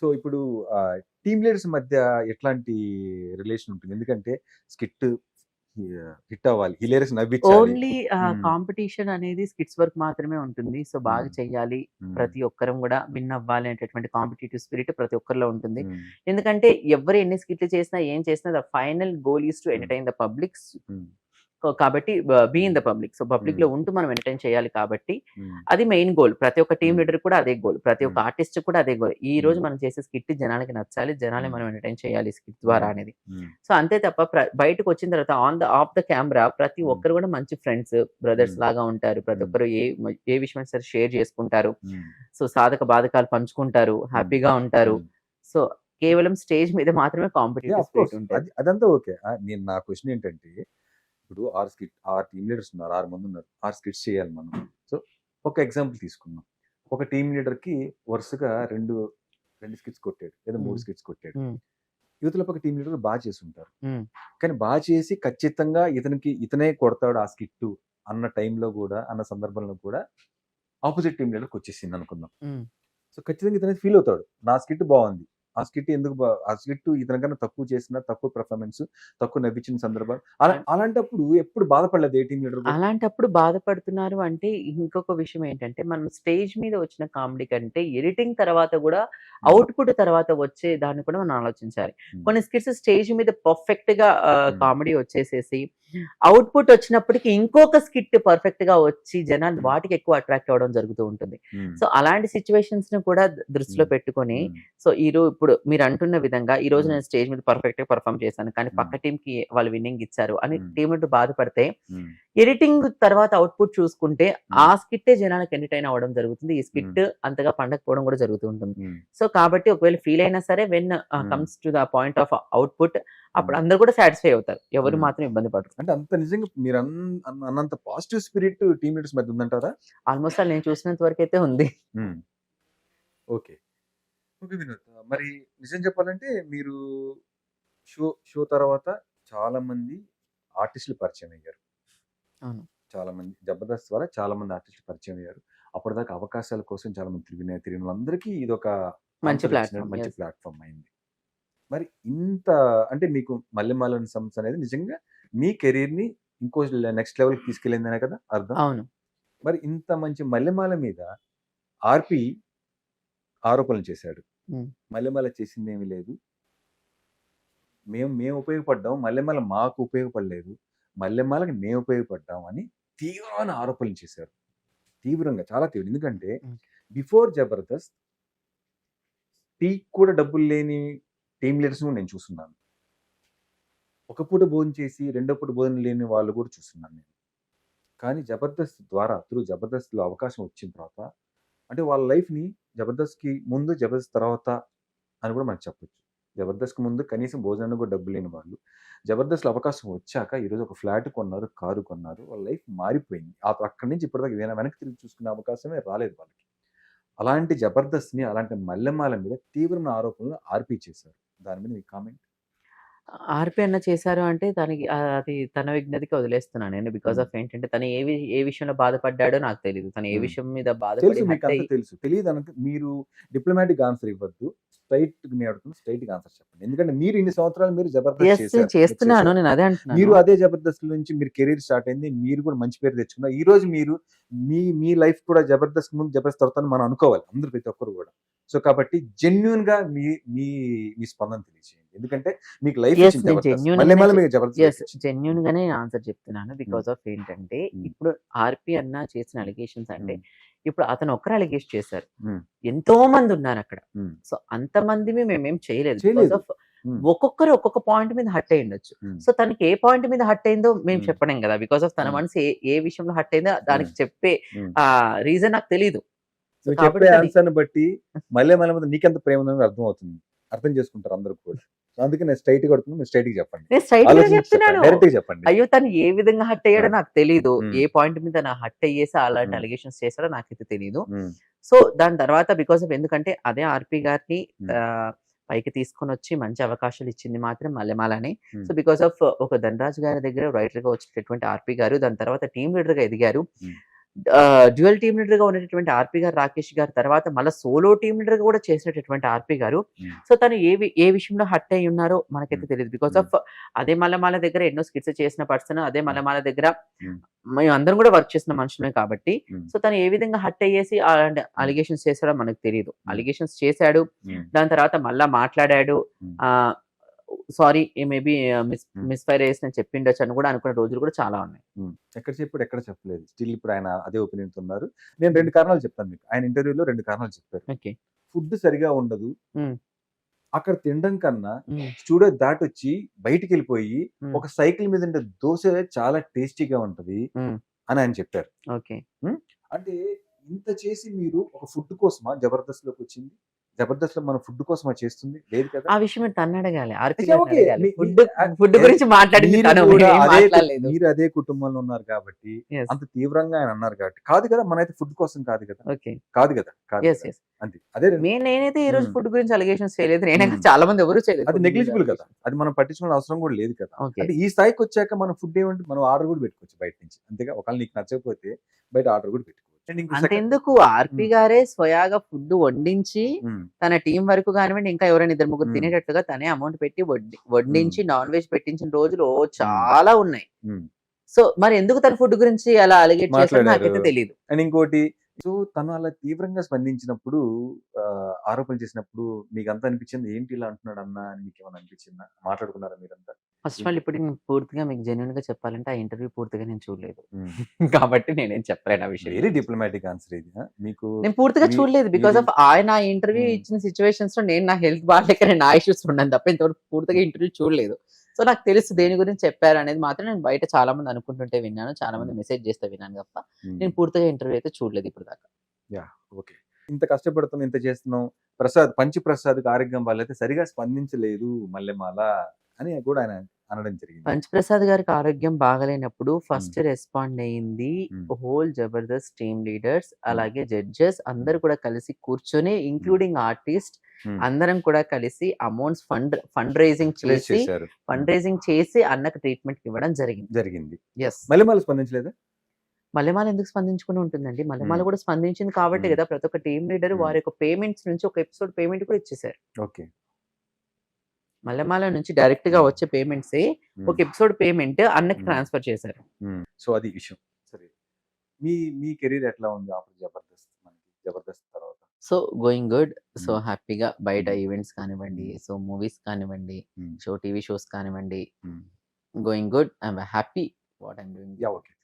So ఇప్పుడు team leaders మధ్య ఎట్లాంటి రిలేషన్ ఉంటుంది? ఎందుకంటే స్కిట్ హిట్ అవ్వాలి. హిలేరియస్ నవ్వించాలి. ఓన్లీ. కాంపిటీషన్ అనేది స్కిట్స్ వర్క్ మాత్రమే ఉంటుంది. సో బాగా మ్మ్. ప్రతి ఒక్కరం కూడా విన్ అవ్వాలి అనేటటువంటి కాంపిటేటివ్ స్పిరిట్ ప్రతి ఒక్కరిలో ఉంటుంది. ఎందుకంటే ఎవరు ఎన్ని స్కిట్లు చేసినా ఏం చేసినా the final goal is to entertain the public. Hmm. కాబట్టి be in the public so పబ్లిక్లో. ఉంటూ మనం ఎంటర్టైన్ చేయాలి కాబట్టి. అది మెయిన్ గోల్ ప్రతి ఒక్క టీమ్. లీడర్ కూడా అదే గోల్ ప్రతి ఒక్క. ఆర్టిస్ట్ కూడా అదే గోల్ ఈ రోజు. మనం చేసే స్కిట్ జనాలకి నచ్చాలి జనాలే మ్మ్. మనం ఎంటర్టైన్ చేయాలి స్కిట్ ద్వారా. అనేది. సో అంతే తప్ప బయటకు వచ్చిన తర్వాత on the off the camera ప్రతి. ఒక్కరు కూడా మంచి ఫ్రెండ్స్ బ్రదర్స్. లాగా ఉంటారు ప్రతి. ఒక్కరు ఏ ఏ విషయం సరే షేర్ చేసుకుంటారు. సో సాధక బాధకాలు పంచుకుంటారు హ్యాపీగా ఉంటారు. సో కేవలం స్టేజ్ మీద మాత్రమే కాంపిటేటివ్ అది అదంతా ఓకే నేను నా క్వశ్చన్ ఏంటంటే ఇప్పుడు ఆరు స్కిట్ ఆరు టీమ్ లీడర్స్ ఉన్నారు ఆరు మంది ఉన్నారు. ఆరు స్కిట్స్ చేయాలి మనం. సో ఒక ఎగ్జాంపుల్ తీసుకుందాం. ఒక టీమ్ లీడర్కి వరుసగా రెండు రెండు స్కిట్స్ కొట్టాడు. లేదా మూడు. స్కిట్స్ కొట్టాడు. యువతల పక్క టీం లీడర్ బాగా చేసి ఉంటారు. కానీ బాగా చేసి ఖచ్చితంగా ఇతనికి ఇతనే కొడతాడు ఆ స్కిట్ అన్న టైంలో కూడా అన్న సందర్భంలో కూడా ఆపోజిట్ టీం లీడర్కి వచ్చేసింది అనుకుందాం. సో ఖచ్చితంగా ఇతనే ఫీల్ అవుతాడు. నా స్కిట్ బాగుంది. ఆ స్కిట్ ఎందుకు ఆ స్కిట్ ఇతనికన్నా తక్కువ చేసిన తక్కువ పెర్ఫార్మెన్స్ తక్కువ నవ్వించిన సందర్భాలు అలా అలాంటప్పుడు ఎప్పుడు బాధపడలేదు ఏ టీం లీడర్ అలాంటప్పుడు బాధపడుతున్నారు అంటే ఇంకొక విషయం ఏంటంటే మనం స్టేజ్ మీద వచ్చిన కామెడీ కంటే ఎడిటింగ్ తర్వాత కూడా అవుట్పుట్ తర్వాత వచ్చే దాన్ని కూడా మనం ఆలోచించాలి. కొన్ని స్కిట్స్ స్టేజ్ మీద పర్ఫెక్ట్గా. కామెడీ వచ్చేసేసి అవుట్పుట్ వచ్చినప్పటికీ ఇంకొక స్కిట్ పర్ఫెక్ట్గా వచ్చి జనాలు Hmm. వాటికి ఎక్కువ అట్రాక్ట్ అవ్వడం జరుగుతూ ఉంటుంది సో అలాంటి సిచ్యువేషన్స్ని కూడా దృష్టిలో Hmm. పెట్టుకొని సో ఈ రోజు ఇప్పుడు మీరు అంటున్న విధంగా ఈ రోజు Hmm. నేను స్టేజ్ మీద పర్ఫెక్ట్గా పర్ఫామ్ చేశాను కానీ Hmm. పక్క టీం కి వాళ్ళు విన్నింగ్ ఇచ్చారు అని Hmm. టీం బాధపడితే ఎడిటింగ్ తర్వాత అవుట్పుట్ చూసుకుంటే ఆ స్కిట్టే జనాలకు ఎంటర్టైన్ అవ్వడం జరుగుతుంది ఈ స్కిట్ అంతగా పండకపోవడం కూడా జరుగుతూ ఉంటుంది సో కాబట్టి ఒకవేళ ఫీల్ అయినా సరే when Hmm. Comes to the point of output అప్పుడు అందరు కూడా సాటిస్ఫై అవుతారు ఎవరు Hmm. మాత్రం ఇబ్బంది పడరు అంటే అంత నిజంగా మీరు అన్- అన్న- అన్నంత పాజిటివ్ స్పిరిట్ టీమ్ లీడర్స్ మధ్య ఉందంటారా? ఆల్మోస్ట్ నేను చూసినంత వరకు అయితే ఉంది. ఓకే. ఓకే వినోద్ మరి నిజం చెప్పాలంటే మీరు షో షో తర్వాత చాలా మంది ఆర్టిస్టులు పరిచయం అయ్యారు. అవును. చాలా మంది జబర్దస్త్ ద్వారా చాలా మంది ఆర్టిస్టులు పరిచయం అయ్యారు. అప్పటిదాకా అవకాశాల కోసం చాలా మంది తిరిగిన తిరిగిన వాళ్ళందరికీ ఇది ఒక మంచి platform, మంచి. ప్లాట్ఫామ్ అయింది. మరి ఇంత అంటే మీకు మల్లెమాలన్ సంస్థ అనేది నిజంగా మీ కెరీర్ని ఇంకో నెక్స్ట్ లెవెల్కి తీసుకెళ్ళిందనే కదా అర్థం? అవును. మరి ఇంత మంచి మల్లెమాల మీద ఆర్పి ఆరోపణలు చేశాడు. మల్లెమాల చేసింది ఏమీ లేదు. మేము మేము ఉపయోగపడ్డాం. మల్లెమాల మాకు ఉపయోగపడలేదు. మల్లెమాలకి మేము ఉపయోగపడ్డాం అని తీవ్రమైన ఆరోపణలు చేశారు. తీవ్రంగా చాలా తీవ్రం. ఎందుకంటే. బిఫోర్ జబర్దస్త్ టీ కూడా డబ్బులు లేని టీమ్ లీడర్స్ నేను చూస్తున్నాను. ఒక పూట భోజనం చేసి రెండో పూట భోజనం లేని వాళ్ళు కూడా చూస్తున్నాను నేను. కానీ జబర్దస్త్ ద్వారా త్రూ జబర్దస్త్లో అవకాశం వచ్చిన తర్వాత అంటే వాళ్ళ లైఫ్ని జబర్దస్త్కి ముందు జబర్దస్త్ తర్వాత అని కూడా మనకు చెప్పొచ్చు. జబర్దస్త్కి ముందు కనీసం భోజనానికి కూడా డబ్బు లేని వాళ్ళు. జబర్దస్త్లో అవకాశం వచ్చాక ఈరోజు ఒక ఫ్లాట్ కొన్నారు కారు కొన్నారు వాళ్ళ లైఫ్ మారిపోయింది. ఆ అక్కడి నుంచి ఇప్పటిదాకా ఏదైనా వెనక్కి తిరిగి చూసుకునే అవకాశమే రాలేదు వాళ్ళకి. అలాంటి జబర్దస్త్ని అలాంటి మల్లెమాల మీద తీవ్రమైన ఆరోపణలు ఆర్పి చేశారు. దాని మీద మీ కామెంట్? ఆర్పి అన్న చేశారు అంటే తనకి అది తన విజ్ఞతకి వదిలేస్తున్నాను నేను బికాస్. ఆఫ్ ఏంటంటే తను ఏ వి- ఏ విషయంలో బాధపడ్డాడో నాకు తెలియదు తను ఏ. విషయం మీద బాధపడి hurt అయ్యి- తెలుసు తెలియదు అనక మీరు డిప్లొమాటిక్ ఆన్సర్ ఇవ్వద్దు స్ట్రైట్ మీ అడుగుతుంది స్ట్రైట్గా ఆన్సర్ చెప్పండి. ఎందుకంటే మీరు ఇన్ని సంవత్సరాలు మీరు జబర్దస్త్ మీరు చేస్తున్నాను. నేను అదే మీరు అంటున్నాను అదే జబర్దస్త్ నుంచి మీరు కెరీర్ స్టార్ట్ అయింది మీరు కూడా మంచి పేరు తెచ్చుకున్నారు. ఈ రోజు మీరు మీ మీ లైఫ్ కూడా జబర్దస్త్ ముందు జబర్దస్త్ తర్వాత అని మనం అనుకోవాలి అందరూ ప్రతి ఒక్కరు కూడా. సో కాబట్టి జెన్యున్గా మీ మీ మీ స్పందన తెలియజేయండి. ఎందుకంటే మీకు లైఫ్. జెన్యున్ గానే ఆన్సర్ చెప్తున్నాను. బికాస్ ఆఫ్ ఏంటంటే. ఇప్పుడు ఆర్పి అన్న చేసిన అలిగేషన్స్ అంటే. ఇప్పుడు అతను ఒక్కరు అలిగేషన్ చేశారు. ఎంతో మంది ఉన్నారు అక్కడ. సో అంత మందిని మేమేం చేయలేదు. Because of. ఒక్కొక్కరు ఒక్కొక్క పాయింట్ మీద హట్ అయి ఉండొచ్చు. సో తనకి ఏ పాయింట్ మీద హట్ అయిందో మేము. చెప్పలేం కదా బికాస్ ఆఫ్ తన. మనసు ఏ ఏ విషయంలో హట్ అయిందో దానికి చెప్పే. ఆ రీజన్ నాకు తెలియదు చెప్పే ఆన్సర్ బట్టి మళ్ళీ మళ్ళీ మీద నీకెంత ప్రేమ అర్థం అవుతుంది అర్థం చేసుకుంటారు అందరూ కూడా అందుకే నేను స్ట్రైట్ మీరు స్ట్రైట్ చెప్పండి నేను స్ట్రైట్గా ఆలోచించి చెప్తున్నాను చెప్పండి డైరెక్ట్గా చెప్పండి అయ్యో తను ఏ విధంగా హట్ అయ్యాడో. నాకు తెలియదు. ఏ పాయింట్ మీద నా హట్ అయ్యేసి అలాంటి. అలిగేషన్స్ చేశాడో నాకైతే తెలియదు సో దాని తర్వాత బికాస్ ఆఫ్ ఎందుకంటే అదే ఆర్పి గారిని పైకి తీసుకొని వచ్చి మంచి అవకాశాలు ఇచ్చింది మాత్రం మల్లెమాలని. సో బికాస్ ఆఫ్ ఒక ధనరాజ్ గారి దగ్గర రైటర్గా వచ్చేటటువంటి ఆర్పి గారు దాని తర్వాత టీమ్ లీడర్గా ఎదిగారు. డ్యూయల్ టీమ్ లీడర్గా ఉన్నటువంటి ఆర్పి గారు రాకేష్ గారు తర్వాత మళ్ళీ సోలో టీమ్ లీడర్గా కూడా చేసినటువంటి ఆర్పి గారు. సో తను ఏ ఏ విషయంలో హట్ అయి ఉన్నారో మనకైతే. తెలియదు బికాస్. ఆఫ్ అదే మల్లమాల దగ్గర ఎన్నో స్కిట్స్ చేసిన పర్సన్ అదే మల్లమాల దగ్గర. మేము అందరం కూడా వర్క్ చేసిన మనుషులమే కాబట్టి. సో తను ఏ విధంగా హట్ అయ్యేసి అలిగేషన్స్ చేశాడో మనకు తెలియదు. అలిగేషన్స్ చేశాడు దాని తర్వాత మళ్ళా మాట్లాడాడు. ఆ సారీ మేబీ మిస్. మిస్ఫైర్ చేసిన చెప్పిండొచ్చు అని కూడా అనుకున్న రోజులు కూడా చాలా ఉన్నాయి. ఎక్కడ చెప్పాడు ఎక్కడ చెప్పలేదు. స్టిల్ ఇప్పుడు ఆయన అదే ఒపీనియన్ ఉన్నారు. నేను రెండు కారణాలు చెప్తాను మీకు. ఆయన ఇంటర్వ్యూలో రెండు కారణాలు చెప్పారు. ఓకే. ఫుడ్ సరిగా ఉండదు. అక్కడ తినడం కన్నా స్టూడియో దాటొచ్చి బయటికి వెళ్ళిపోయి. ఒక సైకిల్ మీద ఉండే దోశ చాలా టేస్టీగా ఉంటది. అని ఆయన చెప్పారు. ఓకే. అంటే ఇంత చేసి మీరు ఒక ఫుడ్ కోసమా జబర్దస్త్లోకి వచ్చింది? జబర్దస్త్లో మన ఫుడ్ కోసమా చేస్తుంది? లేదు కదా? ఆ విషయం తను అడగాలి. ఫుడ్ గురించి మాట్లాడింది మీరు అదే అదే కుటుంబంలో ఉన్నారు కాబట్టి. అంత తీవ్రంగా ఆయన అన్నారు కాబట్టి. కాదు కదా మనైతే ఫుడ్ కోసం కాదు కదా. ఓకే. కాదు కదా అంతే. అదే నేనైతే ఈ రోజు. ఫుడ్ గురించి అలిగేషన్స్ చేయలేదు. నేనే Hmm. చాలా మంది ఎవరు చేయలేదు అది నెగ్లిజిబుల్ కదా. అది మనం పట్టించుకునే అవసరం కూడా లేదు కదా. అంటే ఈ స్థాయికి వచ్చాక మనం ఫుడ్ ఏమంటే మనం ఆర్డర్ కూడా పెట్టుకోవచ్చు బయట నుంచి. అంతేగా ఒకవేళ నీకు నచ్చకపోతే బయట ఆర్డర్ కూడా పెట్టుకోవచ్చు అంతెందుకు? RP Hmm. గారే స్వయాగా ఫుడ్ వండించి ఉమ్, తన టీం వరకు కానివ్వండి ఇంకా ఎవరైనా ఇద్దరు ముగ్గురు Hmm. తినేటట్టుగా తనే అమౌంట్ పెట్టి వండించి నాన్ వెజ్ పెట్టించిన రోజులు చాలా ఉన్నాయి. సో మరి ఎందుకు తన ఫుడ్ గురించి అలా అలిగేట్ చేస్తారో. నాకైతే తెలియదు అండ్ ఇంకోటి సో తను అలా తీవ్రంగా స్పందించినప్పుడు ఆ, ఆరోపణలు చేసినప్పుడు మీకు అంతా అనిపించింది? ఏంటి ఇలా అంటున్నాడు అన్న అని మీకు ఏమైనా అనిపించిందా? మాట్లాడుకున్నారా మీరంతా? ఫస్ట్ ఆఫ్ ఆల్ ఇప్పుడు నేను పూర్తిగా మీకు జెన్యున్గా చెప్పాలంటే ఆ ఇంటర్వ్యూ పూర్తిగా నేను చూడలేదు. కాబట్టి నేనేం చెప్పలేను ఆ విషయం వెరీ డిప్లొమాటిక్ ఆన్సర్ ఇది? మీకు నేను పూర్తిగా చూడలేదు బికాస్ ఆఫ్ ఆయన ఇంటర్వ్యూ. ఇచ్చిన సిచ్యువేషన్స్లో నేను నా హెల్త్ బాగాలేక నేను నా ఇష్యూస్ ఉన్నాను తప్ప ఇంతవరకు పూర్తిగా ఇంటర్వ్యూ చూడలేదు సో నాకు తెలుసు దేని గురించి చెప్పారు అనేది మాత్రం నేను బయట చాలా మంది అనుకుంటుంటే విన్నాను చాలా మంది. మెసేజ్ చేస్తే విన్నాను తప్ప. నేను పూర్తిగా ఇంటర్వ్యూ అయితే చూడలేదు ఇప్పుడు దాకా ఓకే ఇంత కష్టపడుతున్నాం ఇంత చేస్తున్నాం ప్రసాద్ పంచి ప్రసాద్ ఆరోగ్యం వాళ్ళైతే సరిగా స్పందించలేదు మల్లెమాల అని కూడా ఆయన అనడం జరిగింది. పంచప్రసాద్ గారికి ఆరోగ్యం బాగలేనప్పుడు ఫస్ట్ రెస్పాండ్ అయింది. హోల్ జబర్దస్త్ టీమ్ లీడర్స్ అలాగే జడ్జెస్ అందరు కూడా కలిసి కూర్చొని ఇంక్లూడింగ్ ఆర్టిస్ట్. అందరం కూడా కలిసి అమౌంట్స్ ఫండ్ ఫండ్ రైజింగ్ చేసి ఫండ్ రైజింగ్ చేసి అన్నకు ట్రీట్మెంట్ ఇవ్వడం జరిగింది. జరిగింది. ఎస్ మల్లెమాల స్పందించలేదా? మల్లెమాల ఎందుకు స్పందించుకుని ఉంటుందండి? మల్లెమాల Hmm. కూడా స్పందించింది కాబట్టి. కదా ప్రతి ఒక్క టీమ్ లీడర్. వారి యొక్క పేమెంట్స్ నుంచి ఒక ఎపిసోడ్ పేమెంట్ కూడా ఇచ్చేసారు ఓకే. మల్లెమాల నుంచి డైరెక్ట్గా. వచ్చే పేమెంట్స్ ఒక ఎపిసోడ్ పేమెంట్ అన్నకి. ట్రాన్స్ఫర్ చేశారు సో అది విషయం సరే మీ మీ కెరీర్ ఎట్లా ఉంది ఆఫ్టర్ జబర్దస్త్ మనకి జబర్దస్త్ తర్వాత సో గోయింగ్ గుడ్ సో. హ్యాపీగా బయట. ఈవెంట్స్ కానివ్వండి సో మూవీస్ కానివ్వండి. షో టీవీ షోస్ కానివ్వండి. Going good I'm happy what I'm doing yeah okay